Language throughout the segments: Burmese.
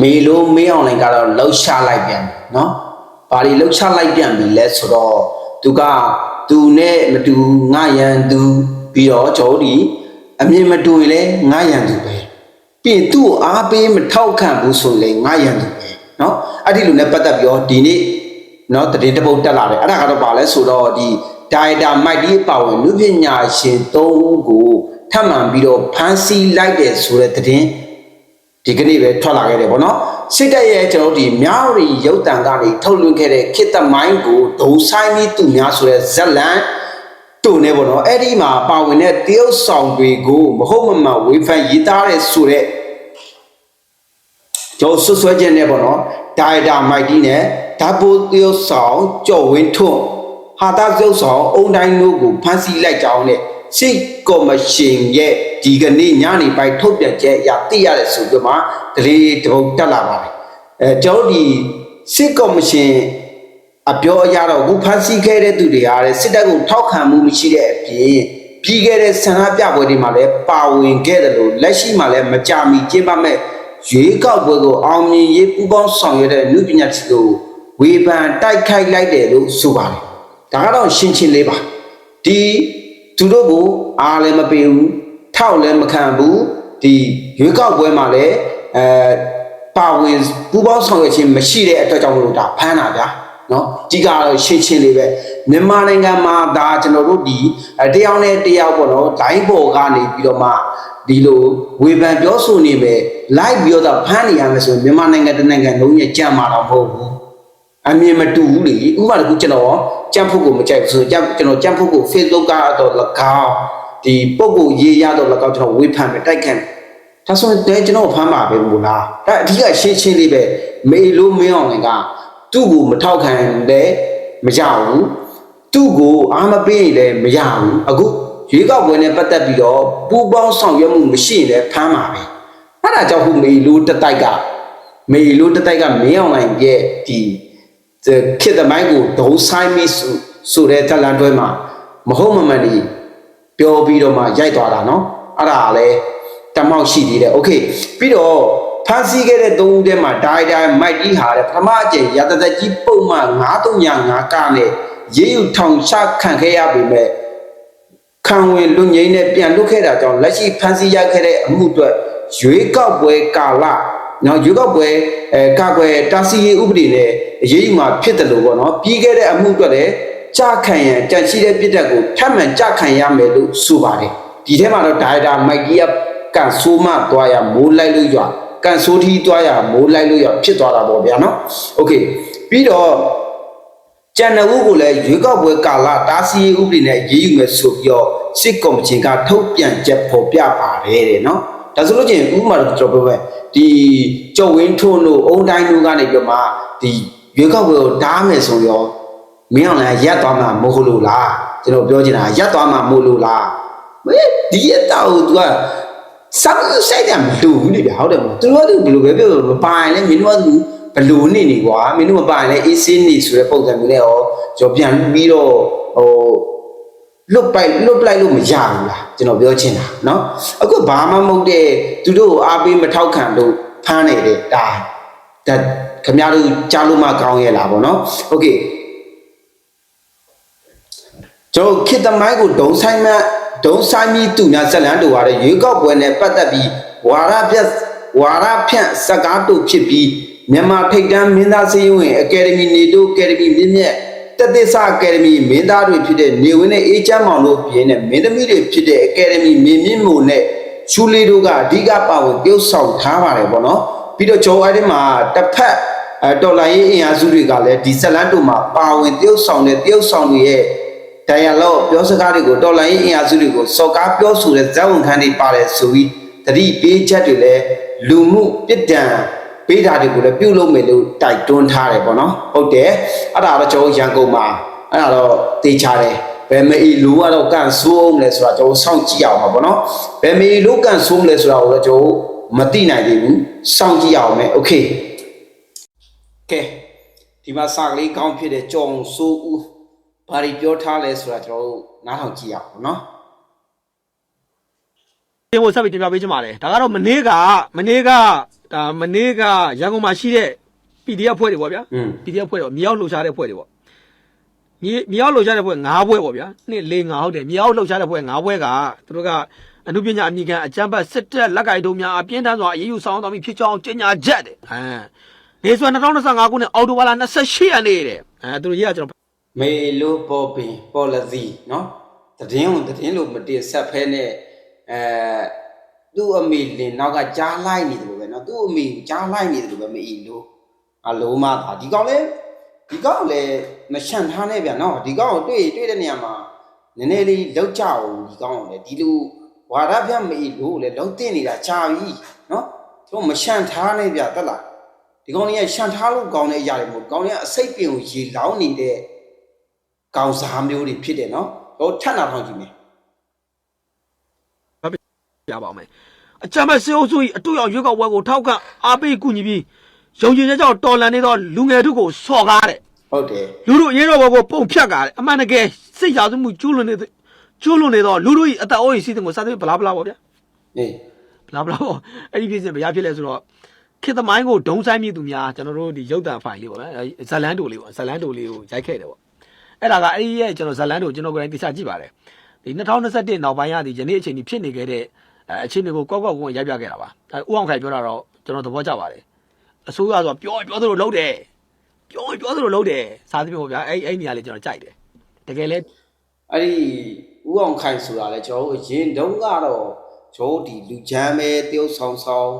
မေလိုမေးအောင်လိုက်ကတော့လှုပ်ရှားလိုက်ပြန်တယ်နော်ဘာတွေလှုပ်ရှားလိုက်ပြန်ပြီလဲဆိုတော့သူကသူနဲ့မတူငါရန်သူပြီးတော့ကျွန်တော်ဒီအမြင်မတူရင်လဲငါရန်သူပဲပြီးရင်သူ့ကိုအားပေးမထောက်ခံဘူးဆိုရင်လဲငါရန်သူပဲနော်အဲ့ဒီလိုနဲ့ပတ်သက်ပြီးတော့ဒီနေ့နော်တည်တပုတ်တက်လာတယ်အဲ့ဒါကတော့ပါလဲဆိုတော့ဒီဒါရိုက်တာမိုက်ဒီပါဝင်လူပညာရှင်၃ဦးကိုထပ်မံပြီးတော့ဖမ်းဆီးလိုက်တယ်ဆိုတဲ့သတင်း ဒီကနေ့ပဲထွက်လာခဲ့တယ်ပေါ့နော်စစ်တပ်ရဲ့ကျွန်တော်တို့ဒီမြောက်ရီရုပ်တံကနေထုတ်လွှင့်ခဲ့တဲ့ခေတ်သမိုင်းကိုဒုံဆိုင်ပြီးသူများဆိုတဲ့ဇက်လန်တုံနေပေါ့နော်အဲ့ဒီမှာပါဝင်တဲ့တရုတ်ဆောင်တွေကိုမဟုတ်မမှန်ဝေဖန်ရေးသားတဲ့ဆိုတဲ့ကျွန်တော်ဆွဆွဲခြင်းနဲ့ပေါ့နော်ဒိုင်တာမိုက်တီနဲ့ဓာတ်ပိုးတရုတ်ဆောင်ကြော်ဝင်းထွန်းဟာတာတရုတ်ဆောင်အုံတိုင်းတို့ကိုဖမ်းဆီးလိုက်ကြောင်းနဲ့ စစ်ကော်မရှင်ရဲ့ဒီကနေ့ညနေပိုင်းထုတ်ပြန်ချက်အရသိရတယ်ဆိုပြီးမှတရေတပုတ်တက်လာပါတယ်အဲကျွန်တော်တို့ဒီစစ်ကော်မရှင်အပြောအရတော့အခုဖမ်းဆီးခဲ့တဲ့သူတွေအားတဲ့စစ်တပ်ကိုထောက်ခံမှုမရှိတဲ့အပြင်ပြီးခဲ့တဲ့ဆန္ဒပြပွဲတွေမှာလည်းပါဝင်ခဲ့တယ်လို့လက်ရှိမှာလည်းမကြမီကျင်းပမဲ့ရွေးကောက်ပွဲကိုအောင်မြင်ရေးပူးပေါင်းဆောင်ရွက်တဲ့လူပညာရှင်တို့ဝေဖန်တိုက်ခိုက်လိုက်တယ်လို့ဆိုပါတယ်ဒါကတော့ရှင်းချင်းလေးပါဒီ သူတို့ကိုအားလည်းမပေးဘူးထောက်လည်းမခံဘူးဒီရွေးကောက်ပွဲမှာလည်းအဲပါဝင်ပူးပေါင်းဆောင်ရွက်ခြင်းမရှိတဲ့အတွက်ကြောင့်မလို့ဒါဖမ်းတာဗျာနော်ဒီကတော့ရှင်းရှင်းလေးပဲမြန်မာနိုင်ငံမှာဒါကျွန်တော်တို့ဒီအဲတယောက်နဲ့တယောက်ပေါ့နော်ဒိုင်းပေါ်ကနေပြီးတော့မှဒီလိုဝေဖန်ပြောဆိုနေမယ်လိုက်ပြီးတော့ဖမ်းနေရမယ်ဆိုရင်မြန်မာနိုင်ငံတစ်နိုင်ငံလုံးရဲ့ကြံ့မာတော့မဟုတ်ဘူး အမြင်မတူဘူးလေဥပမာတခုကျွန်တော်ကြံ့ဖို့ကိုမကြိုက်ဘူးဆိုရင်ကြံ့ကျွန်တော်ကြံ့ဖို့ကို Facebook ကတော့၎င်းဒီပုံကိုရေးရတော့၎င်းကျွန်တော်ဝေဖန်မယ်တိုက်ခံမယ်ဒါဆိုရင်ကျွန်တော်ဖမ်းပါပဲဘူးလားဒါအဓိကရှင်းရှင်းလေးပဲမေလို့မင်းအောင်လည်းကသူ့ကိုမထောက်ခံလည်းမရဘူးသူ့ကိုအားမပေးရင်လည်းမရဘူးအခုရွေးကောက်ပွဲနဲ့ပတ်သက်ပြီးတော့ပူပေါင်းဆောင်ရွက်မှုမရှိရင်လည်းဖမ်းပါပဲအဲ့ဒါကြောင့်ခုမေလိုတတိုက်ကမေလိုတတိုက်ကမင်းအောင်နိုင်ရဲ့ဒီ ခေတ်သမိုင်းကိုဒုံဆိုင်မိဆိုဆိုတဲ့တလန်တွဲမှာမဟုတ်မမှန်ဒီပြောပြီးတော့မှရိုက်သွားတာเนาะအဲ့ဒါလည်းတမောက်ရှိသေးတယ်โอเคပြီးတော့ ဖန်ဆီးခဲ့တဲ့သုံးဦးထဲမှာဒိုင်ဒိုင်မိုက်ကြီးဟာတဲ့ပထမအကျင့်ရတသက်ကြီးပုံမှန်9305ကနဲ့ရေးယူထောင်ချခံခဲ့ရပေမဲ့ခံဝင်လူငိမ့်နဲ့ပြန်လွတ်ခဲ့တာကြောင့်လက်ရှိဖန်ဆီးရခဲ့တဲ့အမှုအတွက်ရွေးကောက်ပွဲကာလ နော်ရွေးကောက်ပွဲအဲကာကွယ်တာစီရေးဥပဒေနဲ့အရေးယူမှာဖြစ်တယ်လို့ပေါ့နော်ပြီးခဲ့တဲ့အမှုအတွက်လည်းကြခံရန်ကြံရှိတဲ့ပြစ်တက်ကိုထပ်မံကြခံရမယ်လို့ဆိုပါတယ်ဒီထဲမှာတော့ဒိုင်တာမိုက်ကြီးကကန်ဆိုးမသွားရမိုးလိုက်လို့ရွာ ကန်ဆိုးထီးသွားရမိုးလိုက်လို့ရဖြစ်သွားတာပေါ့ဗျာနော်โอเคပြီးတော့ကျန်တဲ့ဦးကိုလည်းရွေးကောက်ပွဲကာလတားဆီးရေးဥပဒေနဲ့ရေးယူမယ်ဆိုပြီးတော့စစ်ကော်မရှင်ကထုတ်ပြန်ချက်ဖော်ပြပါတယ်တဲ့နော်ဒါဆိုလို့ချင်းဥပမာတော့ကျွန်တော်ပြောပဲ ဒီကျော်ဝင်းထွန်းတို့အုံတိုင်းတို့ကနေပြောမှဒီရွေးကောက်ပွဲကိုဓားမယ်ဆိုရောမင်းအောင်လည်းရက်သွားမှာမဟုတ်လို့လားကျွန်တော်ပြောချင်တာရက်သွားမှာမဟုတ်လို့လားမေးဒီရက်တော့ तू ကစောက်ဆိုင်တယ်မလူဘူးလေဗျာဟုတ်တယ်မဟုတ်သူတို့ကဒီလိုပဲပြောလို့မပိုင်လဲမင်းတို့ကသူဘလူနေနေကွာမင်းတို့မပိုင်လဲအေးစင်းနေဆိုတဲ့ပုံစံမျိုးနဲ့ရောကျွန်တော်ပြန်ပြီးတော့ဟို လွတ်ပိုက်လွတ်ပလိုက်လို့မရဘူးလားကျွန်တော်ပြောချင်တာเนาะအခုဘာမှမဟုတ်တဲ့သူတို့ကိုအားပေးမထောက်ခံလို့ဖမ်းနေတယ်ဒါဒါခင်ဗျားတို့ကြားလို့မကောင်းရဲ့လားဗောနော်โอเคကျွန်တော်ခေတ္တမိုင်းကိုဒုံဆိုင်မှဒုံဆိုင်ပြီးသူများဇက်လန်တူရတဲ့ရွေးကောက်ပွဲနဲ့ပတ်သက်ပြီးဝါရပြတ်ဝါရဖြန့်စကားတူဖြစ်ပြီးမြန်မာထိပ်တန်းမင်းသားစည်းရုံးဝင်အကယ်ဒမီနေတိုအကယ်ဒမီမြင့်မြတ် တသစ္စာအကယ်ဒမီမင်းသားတွေဖြစ်တဲ့နေဝင်းနဲ့အေးချမ်းမောင်တို့ပြင်းတဲ့မင်းသမီးတွေဖြစ်တဲ့အကယ်ဒမီမင်းမြင့်မို့နဲ့ချူလီတို့ကအဓိကပါဝင်ပြုတ်ဆောင်ထားပါတယ်ပေါ့နော်ပြီးတော့ဂျော်အဲ့ဒီမှာတစ်ဖက်အဲတော်လိုင်းရေးအင်အားစုတွေကလည်းဒီဇက်လန်တို့မှာပါဝင်ပြုတ်ဆောင်တဲ့ပြုတ်ဆောင်တွေရဲ့ dialogue ပြောစကားတွေကိုတော်လိုင်းရေးအင်အားစုတွေကိုစော်ကားပြောဆိုတဲ့ဇာတ်ဝင်ခန်းတွေပါတယ်ဆိုပြီးတတိပေးချက်တွေလည်းလူမှုပြစ်ဒဏ် ပေးတာတွေကိုလည်းပြုလုပ်မယ်လို့တိုက်တွန်းထားတယ်ပေါ့နော်ဟုတ်တယ်အဲ့ဒါတော့ကျွန်တော်ရန်ကုန်မှာအဲ့ဒါတော့တေချာတယ်ဘယ်မအီလူကတော့ကန်ဆိုးအောင်လဲဆိုတာကျွန်တော်စောင့်ကြည့်အောင်ပါပေါ့နော်ဘယ်မအီလူကန်ဆိုးမလဲဆိုတာကိုတော့ကျွန်တော်မသိနိုင်သေးဘူးစောင့်ကြည့်အောင်မယ်โอเคကဲဒီမှာစာကလေးကောင်းဖြစ်တဲ့ကြောင်ဆိုးဦးဘာတွေပြောထားလဲဆိုတာကျွန်တော်တို့နားထောင်ကြည့်အောင်နော် တင်ဖို့ဆက်ပြီးတင်ပြပေးချင်ပါတယ်ဒါကတော့မနေ့ကမနေ့က ဒါမနေ့ကရန်ကုန်မှာရှိတဲ့ PDF ဖွဲ့တွေပေါ့ဗျာ อืม PDF ဖွဲ့တော့မြေအောက်လှုပ်ရှားတဲ့ဖွဲ့တွေပေါ့မြေမြေအောက်လှုပ်ရှားတဲ့ဖွဲ့၅ဖွဲ့ပေါ့ဗျာနှစ်၄၅ဟုတ်တယ်မြေအောက်လှုပ်ရှားတဲ့ဖွဲ့၅ဖွဲ့ကသူတို့ကအမှုပညာအမိခံအကြမ်းဖက်စစ်တပ်လက်ကိုက်တုံးများအပြင်းထန်စွာအရေးယူဆောင်တော်မူဖြစ်ကြောင်းကြေညာချက်တဲ့ဟမ်နေဆွေ2025ခုနှစ်အောက်တိုဘာလ28ရက်နေ့တဲ့အဲသူတို့ရေးကကျွန်တော် မေလိုပေါ်ပင် policy เนาะတည်င်းကိုတည်င်းလို့မတင်ဆက်ဖဲနဲ့အဲသူ့အမေလင်နောက်ကကြားလိုက်နေတယ်လို့ပဲเนาะ သူ့အမိကိုကြားလိုက်နေတယ်လို့ပဲမအီလို့အလုံးမသာဒီကောင်လေဒီကောင်လေမရှန့်ထားနဲ့ဗျာနော်ဒီကောင်ကိုတွေ့တွေ့တဲ့နေရာမှာနည်းနည်းလေးလောက်ကြအောင်ဒီကောင်လေဒီလိုဝါရဖျက်မအီလို့လေလောက်တင်နေတာကြာပြီနော်သူမရှန့်ထားနဲ့ဗျာတက်လားဒီကောင်လေးကရှန့်ထားလို့ကောင်းတဲ့အရာတွေမဟုတ်ကောင်းလေးကအစိတ်ပင်ကိုရေလောင်းနေတဲ့ကောင်စားမျိုးတွေဖြစ်တယ်နော်ဟိုထပ်လာထောင်ကြည့်မယ်ဟုတ်ပြီပြပါအောင်မယ် အကြမ်းဖက်စေအုပ်စု၏အတူရောက်ရွေးကောက်ပွဲကိုထောက်ခံအားပေးကူညီပြီးယုံကြည်ချက်ကြောင့်တော်လန်နေသောလူငယ်တို့ကိုစော်ကားတဲ့ဟုတ်တယ်လူတို့အရေးတော်ဘောကိုပုံဖြတ်ကားတယ်အမှန်တကယ်စိတ်ရာဇမှုကျူးလွန်နေသည်ကျူးလွန်နေသောလူတို့၏အသက်အိုး၏စီးတဲ့ကိုစသဖြင့်ဘလားဘလားပေါ့ဗျာအေးဘလားဘလားပေါ့အဲ့ဒီဖြစ်စဉ်ဘယ်ရဖြစ်လဲဆိုတော့ခေတ်သမိုင်းကိုဒုံဆိုင်မြည်သူများကျွန်တော်တို့ဒီရုပ်တံဖိုင်လေးပေါ့ဗျာဇလန်တိုလေးပေါ့ဇလန်တိုလေးကိုရိုက်ခဲ့တယ်ပေါ့အဲ့ဒါကအဲ့ဒီရဲ့ကျွန်တော်ဇလန်တိုကျွန်တော်ကိုယ်တိုင်သိချကြည့်ပါတယ်ဒီ2021နောက်ပိုင်းရသည်ယနေ့အချိန်ကြီးဖြစ်နေခဲ့တဲ့ အဲအချိန်တွေကိုကောက်ကောက်ကွန်ရိုက်ပြခဲ့တာပါအဲဦးအောင်ခိုင်ပြောတာတော့ကျွန်တော်သဘောကျပါတယ်အစိုးရဆိုပြောပြောသလိုလုပ်တယ်ပြောပြောသလိုလုပ်တယ်စားသဖြင့်ပေါ့ဗျာအဲ့အဲ့နေရာလေးကျွန်တော်ကြိုက်တယ်တကယ်လဲ အဲ့ဒီဥအောင်ခိုင်ဆိုတာလေကျွန်တော်တို့အရင်တုန်းကတော့ကျွန်တော်တို့ဒီလူချမ်းပဲတယောက်ဆောင်ဆောင်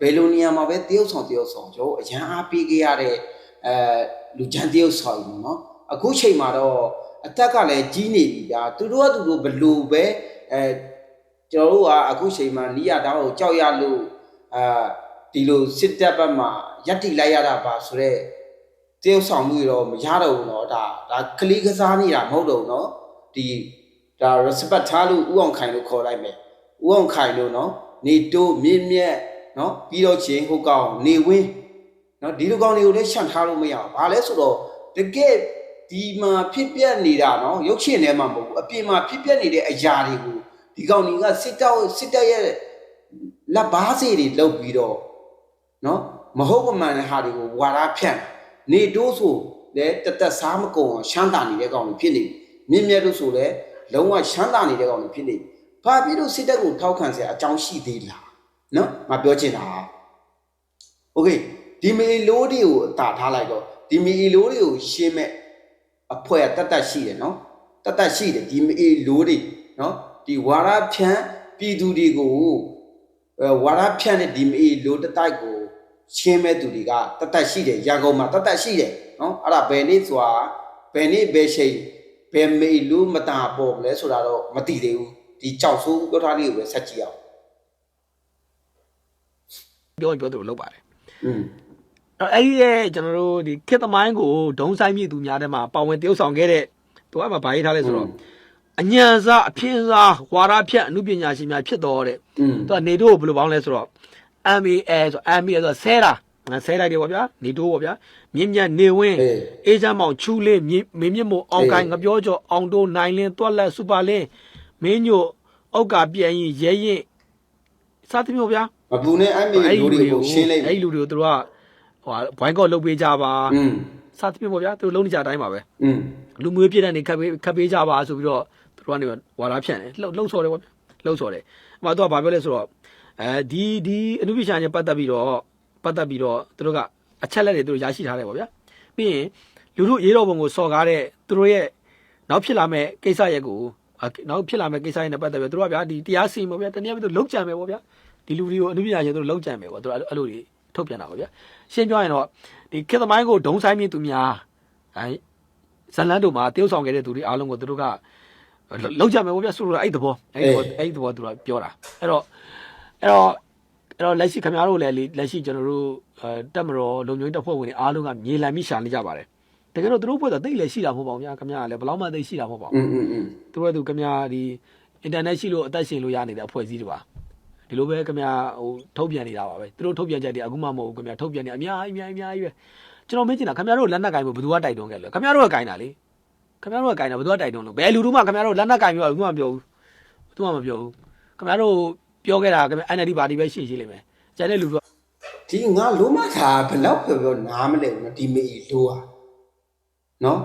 ဘယ်လိုနေရာမှာပဲတယောက်ဆောင်တယောက်ဆောင်ကျွန်တော်တို့အရန်အားပေးခဲ့ရတဲ့အဲလူချမ်းတယောက်ဆောင်อยู่เนาะအခုချိန်မှာတော့အသက်ကလည်းကြီးနေပြီဗျာသူတို့ကသူတို့ဘလို့ပဲအဲ ကျွန်တော်တို့ကအခုချိန်မှာနီးရတောင်းကိုကြောက်ရလို့အာဒီလိုစစ်တပ်ဘက်မှာရက်တိလိုက်ရတာပါဆိုတော့ တရုပ်ဆောင်မှုတွေတော့မရတော့ဘူးเนาะဒါဒါကလေးကစားနေတာမဟုတ်တော့ဘူးเนาะဒီဒါ respect ထားလို့ဥအောင်ခိုင်လို့ခေါ်လိုက်မယ်ဥအောင်ခိုင်လို့เนาะနေတိုးမြင့်မြတ်เนาะပြီးတော့ချင်းဟုတ်ကောင်နေဝင်းเนาะဒီလိုကောင်တွေကိုလည်းရှန့်ထားလို့မရဘူးဘာလဲဆိုတော့တကယ်ဒီမှာဖြစ်ပျက်နေတာเนาะရုပ်ရှင်ထဲမှာမဟုတ်ဘူးအပြင်မှာဖြစ်ပျက်နေတဲ့အရာတွေကို ဒီကောင်တွေကစစ်တောက်စစ်တပ်ရဲ့လက်ဘားစေတွေလောက်ပြီးတော့ နော်မဟုတ်မမှန်တဲ့ဟာတွေကိုဝါရဖြန့်နေတိုးဆိုလဲတသက်စားမကုန်အောင်ရှမ်းတာနေတဲ့ကောင်တွေဖြစ်နေပြီမြင့်မြတ်လို့ဆိုလဲလုံးဝရှမ်းတာနေတဲ့ကောင်တွေဖြစ်နေပြီဘာဖြစ်လို့စစ်တပ်ကိုထောက်ခံစရာအကြောင်းရှိသေးလားနော်မပြောချင်တာโอเคဒီမီလိုးတွေကိုအတာထားလိုက်တော့ဒီမီလိုးတွေကိုရှင်းမဲ့အဖွဲတတ်တတ်ရှိတယ်နော်တတ်တတ်ရှိတယ်ဒီမီလိုးတွေနော် ဒီဝါရဖြန့်ပြည်သူတွေကိုအဲဝါရဖြန့်တဲ့ဒီမေလိုတတိုက်ကိုရှင်းမဲ့သူတွေကတတ်တတ်ရှိတယ်ရန်ကုန်မှာတတ်တတ်ရှိတယ်နော်အဲ့ဒါဘယ်နေ့စွာဘယ်နေ့ဘယ်ချိန်ဘယ်မေလိုမတာပေါ်လဲဆိုတာတော့မသိသေးဘူးဒီကြောက်ဆိုးပြောထားလေးကိုပဲဆက်ကြည့်အောင်ပြောရင်ပြောသလိုလုပ်ပါတယ်อืมအဲ့ဒီရဲ့ကျွန်တော်တို့ဒီခေတ်သမိုင်းကိုဒုံဆိုင်မြည်သူများထဲမှာပါဝင်တရုပ်ဆောင်ခဲ့တဲ့သူကမှဗာရေးထားလဲဆိုတော့ အညံစားအဖြစ်စားဟွာရဖြတ်အမှုပညာရှင်များဖြစ်တော်တဲ့သူကနေတို့ကိုဘယ်လိုပေါင်းလဲဆိုတော့ MAA ဆို MAA ဆိုဆဲတာဆဲလိုက်တယ်ပေါ့ဗျာနေတို့ပေါ့ဗျာမြင်းမြတ်နေဝင်းအေးချမ်းမောင်ချူးလေးမင်းမြင့်မို့အောင်ကိုင်ငပြောကျော်အောင်တို့နိုင်လင်းတွက်လက်စူပါလင်းမင်းညို့အောက်ကပြန်ရင်ရဲရင်စသဖြင့်ပေါ့ဗျာအပူနဲ့ MAA လူတွေကိုရှင်းလိုက်အဲ့လူတွေကိုသူတို့ကဟိုဘိုင်းကော့လုပ်ပေးကြပါစသဖြင့်ပေါ့ဗျာသူတို့လုံးနေကြအတိုင်းပါပဲလူမျိုးပြည့်တဲ့နေခက်ပေးခက်ပေးကြပါဆိုပြီးတော့ တို့ကနေဝါလာဖြန့်တယ်လှုပ်လှုပ်ဆော်တယ်ပေါ့ဗျာလှုပ်ဆော်တယ်အမှသူကဘာပြောလဲဆိုတော့အဲဒီဒီအနုပညာရှင်ပတ်သက်ပြီးတော့ပတ်သက်ပြီးတော့သူတို့ကအချက်လက်တွေသူတို့ရရှိထားတယ်ပေါ့ဗျာပြီးရင်လူတို့ရေးတော်ပုံကိုစော်ကားတဲ့သူတို့ရဲ့နောက်ဖြစ်လာမဲ့ကိစ္စရက်ကိုအနောက်ဖြစ်လာမဲ့ကိစ္စရက်နဲ့ပတ်သက်ပြီးသူတို့ကဗျာဒီတရားစီရင်ပေါ့ဗျာတနည်းအားဖြင့်သူလုံးကြံမယ်ပေါ့ဗျာဒီလူတွေကိုအနုပညာရှင်သူတို့လုံးကြံမယ်ပေါ့သူတို့အဲ့လိုတွေထုတ်ပြန်တာပေါ့ဗျာရှင်းပြောရင်တော့ဒီခေတ်သမိုင်းကိုဒုံဆိုင်မြင့်သူများအဲဇလန်တို့မှာတရုပ်ဆောင်ခဲ့တဲ့သူတွေအားလုံးကိုသူတို့က လောက်ကြမယ်ဗောဗျဆိုလိုတာအဲ့သဘောအဲ့သဘောအဲ့သဘောသူကပြောတာအဲ့တော့အဲ့တော့အဲ့တော့လက်ရှိခင်ဗျားတို့လည်းလက်ရှိကျွန်တော်တို့တက်မတော်လုံချုံတပ်ဖွဲ့ဝင်တွေအားလုံးကမြေလံပြီးရှာနေကြပါတယ်တကယ်တော့သူတို့ဘက်ကတိတ်လည်းရှိတာမဟုတ်ပါဘူးဗျာခင်ဗျားကလည်းဘယ်လောက်မှတိတ်ရှိတာမဟုတ်ပါဘူးသူတို့ကသူခင်ဗျားဒီအင်တာနက်ရှိလို့အသက်ရှင်လို့ရနေတဲ့အဖွဲ့အစည်းတွေပါဒီလိုပဲခင်ဗျာဟိုထုတ်ပြန်နေတာပါပဲသူတို့ထုတ်ပြန်ချက်တွေအခုမှမဟုတ်ဘူးခင်ဗျာထုတ်ပြန်နေအများကြီးအများကြီးအများကြီးပဲကျွန်တော်မင်းကျင်တာခင်ဗျားတို့လက်နက်ကင်ဘယ်သူကတိုက်တွန်းခဲ့လဲခင်ဗျားတို့ကကင်တာလေ ခင်ဗျားတို့ကကင်တာဘယ်သူကတိုက်တွန်းလို့ဘယ်လူတို့မှခင်ဗျားတို့လက်နက်ကင်ပြောဘယ်သူမှမပြောဘူးဘယ်သူမှမပြောဘူးခင်ဗျားတို့ပြောခဲ့တာခင်ဗျာ NLD ပါတီပဲရှိရှိလိမ့်မယ်ကျန်တဲ့လူတို့ဒီငါလုံးမသာဘယ်လောက်ပြောပြောနားမလဲဘူးနော်ဒီမေကြီးလိုอ่ะနော်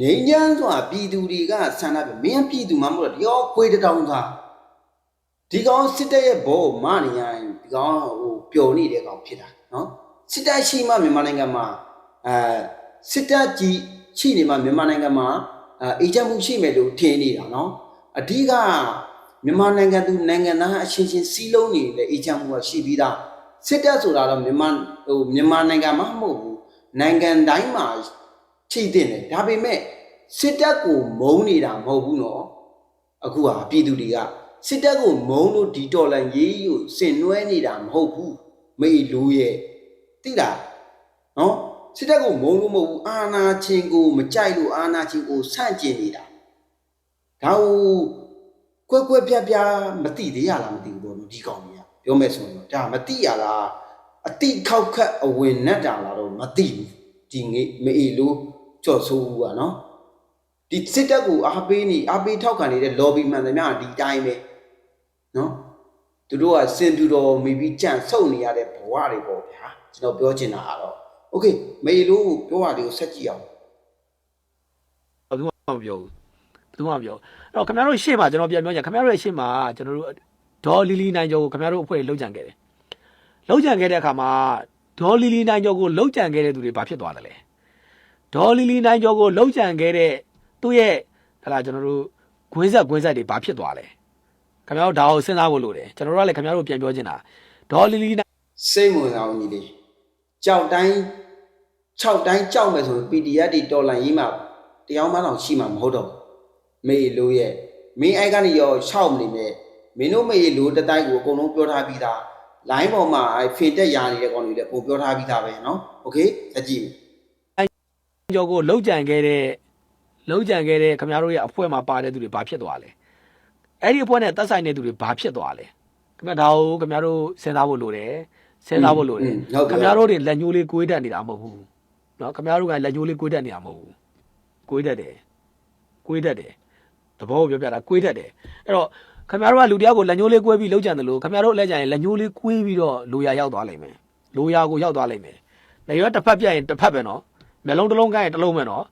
ငိမ့်ချမ်းဆိုတာပြည်သူတွေကဆန္ဒပြမင်းကပြည်သူမှမဟုတ်တော့ဒီရောခွေးတစ်တောင်သားဒီကောင်စစ်တပ်ရဲ့ဘောမနေရင်ဒီကောင်ဟိုပျော်နေတဲ့ကောင်ဖြစ်တာနော်စစ်တပ်ရှိမှမြန်မာနိုင်ငံမှာအဲစစ်တပ်ကြီး ရှိနေမှမြန်မာနိုင်ငံမှာအဲအေဂျင့်မှုရှိမယ်လို့ထင်နေတာနော်အဓိကမြန်မာနိုင်ငံသူနိုင်ငံသားအချင်းချင်းစီးလုံးနေတဲ့အေဂျင့်မှုကရှိပြီးသားစစ်တပ်ဆိုတာတော့မြန်မာဟိုမြန်မာနိုင်ငံမှာမဟုတ်ဘူးနိုင်ငံတိုင်းမှာချိတ်တင်တယ်ဒါပေမဲ့စစ်တပ်ကိုမုန်းနေတာမဟုတ်ဘူးနော်အခုဟာပြည်သူတွေကစစ်တပ်ကိုမုန်းလို့ဒီတော်လန်ရေးယူဆင်နွှဲနေတာမဟုတ်ဘူးမေလူရဲ့သိလားနော် စစ်တပ်ကိုမုန်းလို့မဟုတ်ဘူးအာနာချင်းကိုမကြိုက်လို့အာနာချင်းကိုဆန့်ကျင်နေတာဒါဟိုကွက်ကွက်ပြားပြားမသိသေးရလားမသိဘူးပေါ့နော်ဒီကောင်ကြီးကပြောမယ်ဆိုရင်တော့ဒါမသိရလားအတိခောက်ခတ်အဝင်နဲ့တာလာတော့မသိဘူးဒီငေးမအေလို့ကြော့ဆိုးဘူးကနော်ဒီစစ်တပ်ကိုအားပေးနေအားပေးထောက်ခံနေတဲ့ lobby မှန်သမျှဒီတိုင်းပဲနော်သူတို့ကစင်ပြူတော်မိပြီးကြန့်ဆုပ်နေရတဲ့ဘဝတွေပေါ့ဗျာကျွန်တော်ပြောချင်တာကတော့ โอเคမေလို့ပြောတာတွေကိုဆက်ကြည့်အောင် ဘယ်သူမှမပြောဘူးဘယ်သူမှမပြောအဲ့တော့ခင်ဗျားတို့ရှေ့မှာကျွန်တော်ပြန်ပြောချင်ခင်ဗျားတို့ရဲ့ရှေ့မှာကျွန်တော်တို့ဒေါ်လီလီနိုင်ကျော်ကိုခင်ဗျားတို့အဖွဲ့လှုပ်ကြံခဲ့တယ်လှုပ်ကြံခဲ့တဲ့အခါမှာဒေါ်လီလီနိုင်ကျော်ကိုလှုပ်ကြံခဲ့တဲ့သူတွေဘာဖြစ်သွားတယ်လဲဒေါ်လီလီနိုင်ကျော်ကိုလှုပ်ကြံခဲ့တဲ့သူ့ရဲ့ဟလာကျွန်တော်တို့ဂွင်းဆက်ဂွင်းဆက်တွေဘာဖြစ်သွားလဲခင်ဗျားတို့ဒါကိုစဉ်းစားဖို့လိုတယ်ကျွန်တော်တို့ကလည်းခင်ဗျားတို့ပြန်ပြောချင်တာဒေါ်လီလီနိုင် စိတ်ဝင်စားအောင်ညီလေး ကြောက်တိုင်း6တိုင်းကြောက်မယ်ဆိုရင် PDF တွေတော်လန်ရေးမှာတရားမှတော့ရှိမှာမဟုတ်တော့ဘူးမေလို့ရဲ့မင်းအဲ့ကနေရောရှောက်မနေနဲ့မင်းတို့မေလို့တတိုင်းကိုအကုန်လုံးပြောထားပြီးသား line ပေါ်မှာအဲ့ဖင်တက်ရနေတဲ့ကောင်တွေလည်းပုံပြောထားပြီးသားပဲเนาะโอเคစကြည့်မယ် ကျော်ကိုလှုပ်ကြံခဲ့တဲ့လှုပ်ကြံခဲ့တဲ့ခင်ဗျားတို့ရဲ့အဖွဲ့မှာပါတဲ့သူတွေဘာဖြစ်သွားလဲအဲ့ဒီအဖွဲ့နဲ့သက်ဆိုင်တဲ့သူတွေဘာဖြစ်သွားလဲခင်ဗျားဒါကိုခင်ဗျားတို့စဉ်းစားဖို့လိုတယ် စဉ်းစားဖို့လိုတယ် ဟုတ် ခင် ကဲ့ ဗျားတို့တွေလက်ညှိုးလေးကိုွေးတတ်နေတာမဟုတ်ဘူးเนาะခင်ဗျားတို့ကလက်ညှိုးလေးကိုွေးတတ်နေတာမဟုတ်ဘူးကိုွေးတတ်တယ်ကိုွေးတတ်တယ်သဘောကိုပြောပြတာကိုွေးတတ်တယ်အဲ့တော့ခင်ဗျားတို့ကလူတယောက်ကိုလက်ညှိုးလေးကိုွေးပြီးလှုပ်ကြံတယ်လို့ခင်ဗျားတို့လက်ကြံရင်လက်ညှိုးလေးကိုွေးပြီးတော့လိုရာရောက်သွားလိမ့်မယ်လိုရာကိုရောက်သွားလိမ့်မယ်လက်ရွက်တစ်ဖက်ပြတ်ရင်တစ်ဖက်ပဲเนาะမျက်လုံးတစ်လုံးကိုင်းရင်တစ်လုံးပဲเนาะ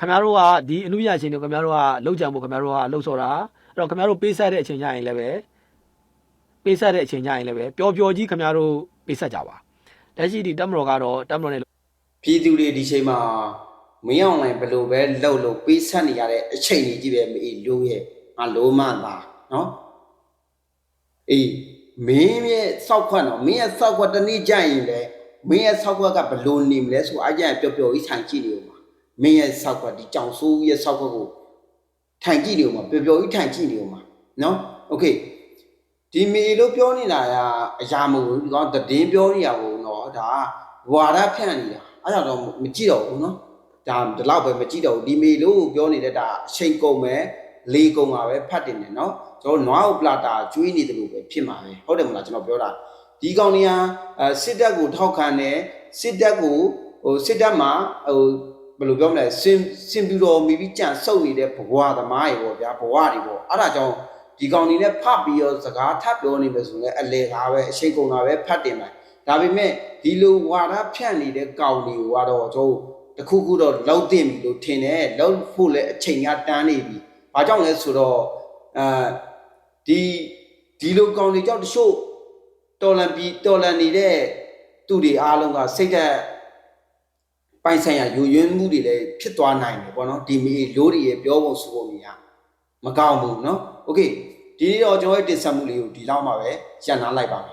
ခင်ဗျားတို့ကဒီအနုပညာရှင်တွေခင်ဗျားတို့ကလောက်ကြံဖို့ခင်ဗျားတို့ကလှုပ်ဆော်တာအဲ့တော့ခင်ဗျားတို့ပေးဆက်တဲ့အချိန်ကျရင်လည်းပဲပေးဆက်တဲ့အချိန်ကျရင်လည်းပဲပျော်ပျော်ကြီးခင်ဗျားတို့ ပေးဆက်ကြပါလက်ရှိဒီတက်မတော်ကတော့တက်မတော်နဲ့ ပြည်သူတွေဒီချိန်မှာမင်းအောင်လိုင်းဘယ်လိုပဲလှုပ်လို့ပေးဆက်နေရတဲ့အချိန်ကြီးကြီးပဲမေလို့ရဲ့ငါလိုမှသာเนาะအေးမင်းရဲ့စောက်ခွက်တော့မင်းရဲ့စောက်ခွက်တစ်နေ့ကြာရင်လေမင်းရဲ့စောက်ခွက်ကဘယ်လိုနေမလဲဆိုအားကြရင်ပျော်ပျော်ကြီးထိုင်ကြည့်နေဦးမှာမင်းရဲ့စောက်ခွက်ဒီကြောင်ဆိုးရဲ့စောက်ခွက်ကိုထိုင်ကြည့်နေဦးမှာပျော်ပျော်ကြီးထိုင်ကြည့်နေဦးမှာเนาะโอเค ဒီမေလို့ပြောနေတာကအရာမဟုတ်ဘူးဒီကောင်တည်င်းပြောနေရဘူးနော်ဒါဝါဒဖြန့်နေတာအဲ့ဒါတော့မကြည့်တော့ဘူးနော်ဒါဒီလောက်ပဲမကြည့်တော့ဘူးဒီမေလို့ပြောနေတဲ့ဒါအချိန်ကုန်မယ်လေကုန်ပါပဲဖတ်တင်တယ်နော်ကျွန်တော်နွားဥပလာတာကျွေးနေတယ်လို့ပဲဖြစ်မှာပဲဟုတ်တယ်မလားကျွန်တော်ပြောတာဒီကောင်တွေကစစ်တပ်ကိုထောက်ခံတယ်စစ်တပ်ကိုဟိုစစ်တပ်မှာဟိုဘယ်လိုပြောမလဲစင်စင်ပြူတော်မိပြီးကြံစုပ်နေတဲ့ဘဝသမားရေပေါ့ဗျာဘဝတွေပေါ့အဲ့ဒါကြောင့် ဒီကောင်နေနဲ့ဖတ်ပြီးတော့စကားထပ်ပြောနေမယ်ဆိုရင်အလေကားပဲအရှိန်ကုန်တာပဲဖတ်တင်မယ်ဒါပေမဲ့ဒီလိုဝါဒဖြန့်နေတဲ့ကောင်တွေကိုကတော့ကျွန်တော်တခုခုတော့လောက်တင်ပြီလို့ထင်တယ်လောက်ဖို့လည်းအချိန်ကတန်းနေပြီဘာကြောင့်လဲဆိုတော့အဲဒီဒီလိုကောင်တွေကြောင့်တချို့တော်လန်ပြီးတော်လန်နေတဲ့သူတွေအားလုံးကစိတ်သက်ပိုင်ဆိုင်ရာယူရင်းမှုတွေလည်းဖြစ်သွားနိုင်တယ်ပေါ့နော်ဒီမီလိုးတွေရဲ့ပြောပုံဆိုပုံတွေက မကောင်းဘူးเนาะโอเคဒီနေ့တော့ကျွန်တော်ရဲ့တင်ဆက်မှုလေးကိုဒီလောက်မှာပဲရှင်းနာလိုက်ပါမယ် ်